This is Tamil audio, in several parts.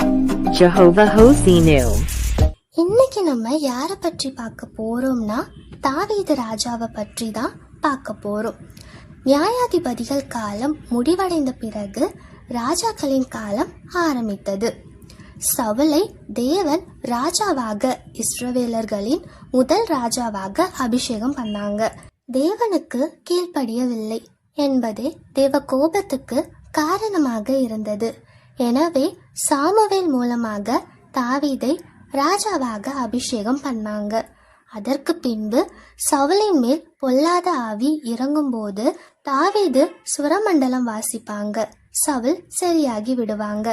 Jehovah Hosinu. இன்னைக்கு நம்ம யாரை பற்றி பார்க்க போறோம்னா தாவீது ராஜாவை பற்றி தான் பார்க்க போறோம். நியாயாதிபதிகள் காலம் முடிவடைந்த பிறகு ராஜாக்களின் காலம் ஆரம்பித்தது. சவுலை தேவன் ராஜாவாக இஸ்ரவேலர்களின் முதல் ராஜாவாக அபிஷேகம் பண்ணாங்க. தேவனுக்கு கீழ்ப்படியவில்லை என்பதே தேவ கோபத்துக்கு காரணமாக இருந்தது. எனவே சாமுவேல் மூலமாக தாவீதை ராஜாவாக அபிஷேகம் பண்ணாங்க. அதற்கு பின்பு சவுலின் மேல் பொல்லாத ஆவி இறங்கும்போது தாவீது சுரமண்டலம் வாசிப்பாங்க. சவுல் சரியாகி விடுவாங்க.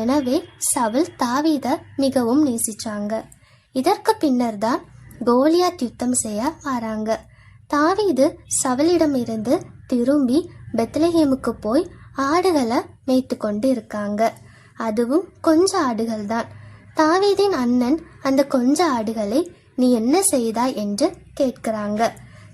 எனவே சவுல் தாவீத மிகவும் நேசிச்சாங்க. இதற்கு பின்னர் தான் கோலியாத் யுத்தம் செய்ய வராங்க. தாவீது சவலிடமிருந்து திரும்பி பெத்லஹேமுக்கு போய் ஆடுகளை மேய்த்து கொண்டு இருக்காங்க அதுவும் கொஞ்ச ஆடுகள் தான் தாவீதின் அண்ணன் அந்த கொஞ்ச ஆடுகளை நீ என்ன செய்தாய்? என்று கேட்கிறாங்க.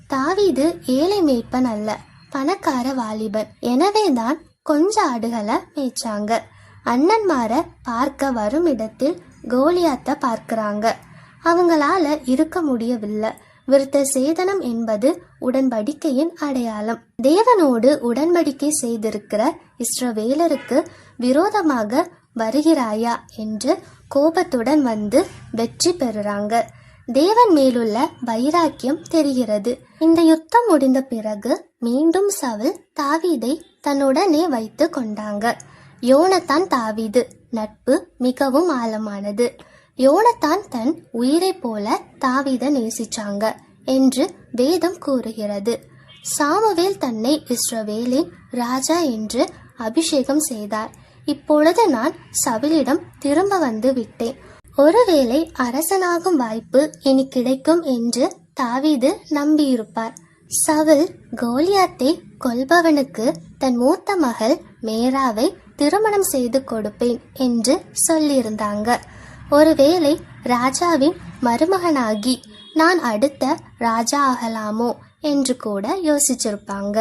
தாவீது ஏழை மேய்ப்பன் அல்ல பணக்கார வாலிபன். எனவே தான் கொஞ்ச ஆடுகளை மேய்ச்சாங்க. அண்ணன்மார பார்க்க வரும் இடத்தில் கோலியாத்தை பார்க்கிறாங்க. அவங்களால இருக்க முடியவில்லை. விருத்த சேதனம் என்பது உடன்படிக்கையின் அடையாளம். தேவனோடு உடன்படிக்கை செய்திருக்கிற இஸ்ரவேலருக்கு விரோதமாக வருகிறாயா என்று கோபத்துடன் வந்து வெற்றி பெறுறாங்க. தேவன் மேலுள்ள வைராக்கியம் தெரிகிறது. இந்த யுத்தம் முடிந்த பிறகு மீண்டும் சவுல் தாவீதை தன்னுடனே வைத்து கொண்டாங்க. யோனத்தான் தாவீது நட்பு மிகவும் ஆழமானது. யோனத்தான் தன் உயிரைப் போல தாவீத நேசிச்சாங்க என்று வேதம் கூறுகிறது. சாமுவேல் தன்னை இஸ்ரவேலின் ராஜா என்று அபிஷேகம் செய்தார். இப்பொழுது நான் சவிலிடம் திரும்ப வந்து விட்டேன். ஒருவேளை அரசனாகும் வாய்ப்பு இனி கிடைக்கும் என்று தாவீது நம்பியிருப்பார். சவுல் கோலியாத்தை கொல்பவனுக்கு தன் மூத்த மகள் மேராவை திருமணம் செய்து கொடுப்பேன் என்று சொல்லியிருந்தாங்க. ஒருவேளை ராஜாவின் மருமகனாகி நான் அடுத்த ராஜா ஆகலாமோ என்று கூட யோசிச்சிருப்பாங்க.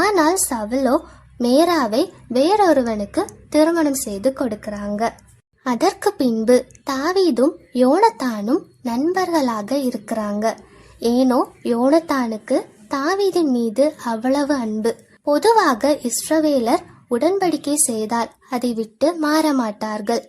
ஆனால் சவுலோ மேராவை வேறொருவனுக்கு திருமணம் செய்து கொடுக்கிறாங்க. அதற்கு பின்பு தாவீதும் யோனத்தானும் நண்பர்களாக இருக்கிறாங்க. ஏனோ யோனத்தானுக்கு தாவீதின் மீது அவ்வளவு அன்பு. பொதுவாக இஸ்ரவேலர் உடன்படிக்கை செய்தால் அதை விட்டு மாற மாட்டார்கள்.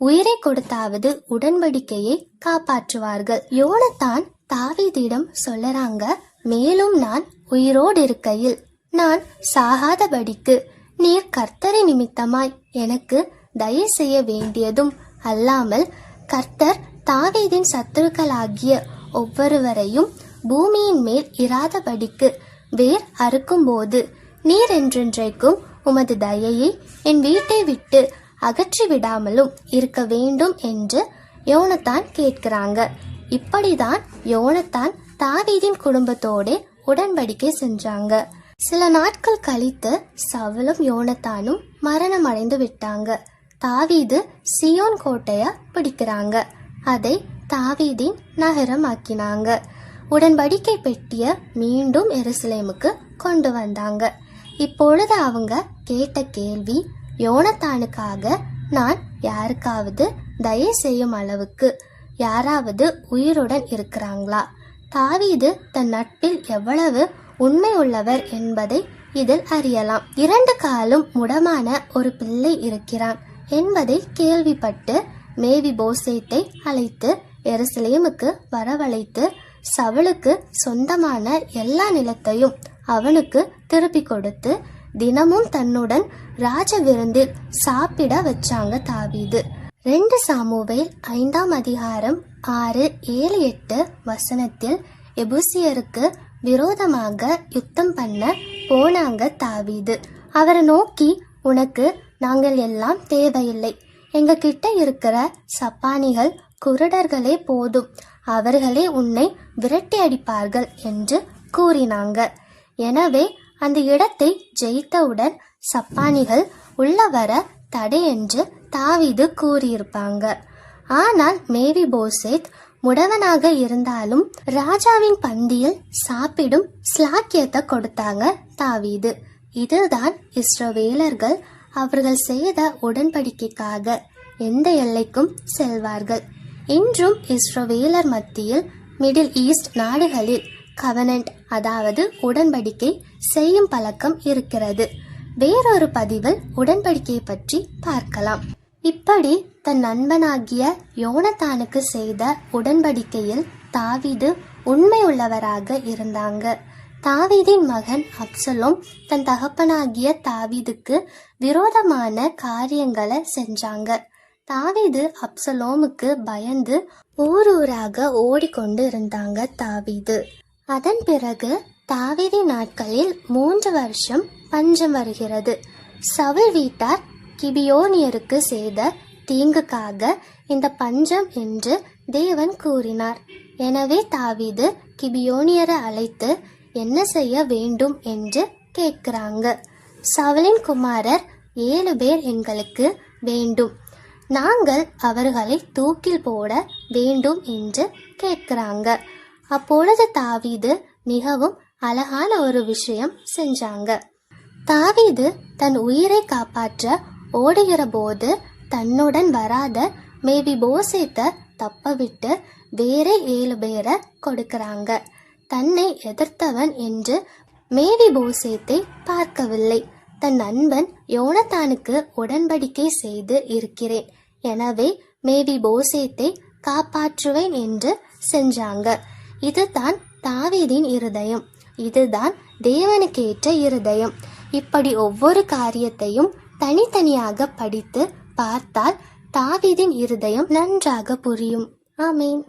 உயிரை கொடுத்தாவது உடன்படிக்கையை காப்பாற்றுவார்கள். யோனத்தான் தாவீதிடம் சொல்லறாங்க மேலும் நான் உயிரோடு இருக்கையில் நான் சாகாதபடிக்கு நீர் கர்த்தரை நிமித்தமாய் எனக்கு தயவு செய்ய வேண்டியதும் அல்லாமல் கர்த்தர் தாவீதின் சத்துருக்களாகிய ஒவ்வொருவரையும் பூமியின் மேல் இராதபடிக்கு வேர் அறுக்கும்போது நீர் என்றென்றைக்கும் உமது தயையை என் வீட்டை விட்டு அகற்றி விடாமலும் இருக்க வேண்டும் என்று யோனத்தான் கேட்கிறாங்க. இப்படிதான் யோனத்தான் தாவீதின் குடும்பத்தோட உடன்படிக்கை செஞ்சாங்க சில நாட்கள் கழித்து சவுலும் யோனத்தானும் மரணம் அடைந்து விட்டாங்க. தாவீது சியோன் கோட்டைய பிடிக்கிறாங்க. அதை தாவீதின் நகரம் ஆக்கினாங்க உடன்படிக்கை பெட்டிய மீண்டும் எருசலேமுக்கு கொண்டு வந்தாங்க. இப்பொழுது அவங்க கேட்ட கேள்வி யோனத்தானுக்காக நான் யாருக்காவது தயை செய்யும் அளவுக்கு யாராவது உயிருடன் இருக்கிறாங்களா? தாவீது தன் நட்பில் எவ்வளவு உண்மை உள்ளவர் என்பதை இதில் அறியலாம். இரண்டு காலும் முடமான ஒரு பிள்ளை இருக்கிறான் என்பதை கேள்விப்பட்டு மேவி போசேத்தை அழைத்து எருசலேமுக்கு வரவழைத்து சவளுக்கு சொந்தமான எல்லா நிலத்தையும் அவனுக்கு திருப்பி கொடுத்து தினமும் தன்னுடன் ராஜ விருந்தில் சாப்பிட வச்சாங்க தாவீது. ரெண்டு சாமுவேல் ஐந்தாம் அதிகாரம் ஆறு ஏழு எட்டு வசனத்தில் எபுசியருக்கு விரோதமாக யுத்தம் பண்ண போனாங்க தாவீது. அவரை நோக்கி உனக்கு நாங்கள் எல்லாம் தேவையில்லை. எங்ககிட்ட இருக்கிற சப்பானிகள் குருடர்களே போதும். அவர்களே உன்னை விரட்டி அடிப்பார்கள் என்று கூறினாங்க. எனவே அந்த இடத்தை ஜெயித்தவுடன் சப்பானிகள் உள்ள வர தடை என்று தாவீது கூறியிருப்பாங்க. ஆனால் மேவி போசேத் முடவனாக இருந்தாலும் ராஜாவின் பந்தியில் சாப்பிடும் ஸ்லாக்கியத்தை கொடுத்தாங்க தாவீது. இதுதான் இஸ்ரவேலர்கள் அவர்கள் செய்த உடன்படிக்கைக்காக எந்த எல்லைக்கும் செல்வார்கள். இன்றும் இஸ்ரவேலர் மத்தியில் மிடில் ஈஸ்ட் நாடுகளில் கவனன்ட் அதாவது உடன்படிக்கை செய்யும் பழக்கம் இருக்கிறது. வேறொரு பதிவில் உடன்படிக்கை பற்றி பார்க்கலாம். இப்படி தன் நண்பனாகிய யோனத்தானுக்கு செய்த உடன்படிக்கையில் தாவீது உண்மையுள்ளவராக இருந்தாங்க. தாவீதின் மகன் அப்சலோம் தன் தகப்பனாகிய தாவீதுக்கு விரோதமான காரியங்களை செஞ்சாங்க. தாவீது அப்சலோமுக்கு பயந்து ஊர் ஊராக ஓடிக்கொண்டு இருந்தாங்க தாவீது. அதன் பிறகு தாவீதின் நாட்களில் மூன்று வருஷம் பஞ்சம் வருகிறது. சவுல் வீட்டார் கிபியோனியருக்கு செய்த தீங்குக்காக இந்த பஞ்சம் என்று தேவன் கூறினார். எனவே தாவீது கிபியோனியரை அழைத்து என்ன செய்ய வேண்டும் என்று கேட்கிறாங்க. சவலின் குமாரர் ஏழு பேர் எங்களுக்கு வேண்டும். நாங்கள் அவர்களை தூக்கில் போட வேண்டும் என்று கேட்கிறாங்க. அப்பொழுது தாவீது மிகவும் அழகான ஒரு விஷயம் செஞ்சாங்க. தாவீது தன் உயிரை காப்பாற்ற ஓடுகிற போது தன்னுடன் வராத மேபி போசேத்தை தப்ப விட்டு வேற ஏழு பேரை கொடுக்கறாங்க. தன்னை எதிர்த்தவன் என்று மேவி போசேத்தை பார்க்கவில்லை. தன் நண்பன் யோனத்தானுக்கு உடன்படிக்கை செய்து இருக்கிறேன். எனவே மேவி போசேத்தை காப்பாற்றுவேன் என்று செஞ்சாங்க. இதுதான் தாவீதின் இருதயம். இதுதான் தேவனுக்கேற்ற இருதயம். இப்படி ஒவ்வொரு காரியத்தையும் தனித்தனியாக படித்து பார்த்தால் தாவீதின் இருதயம் நன்றாக புரியும். ஆமீன்.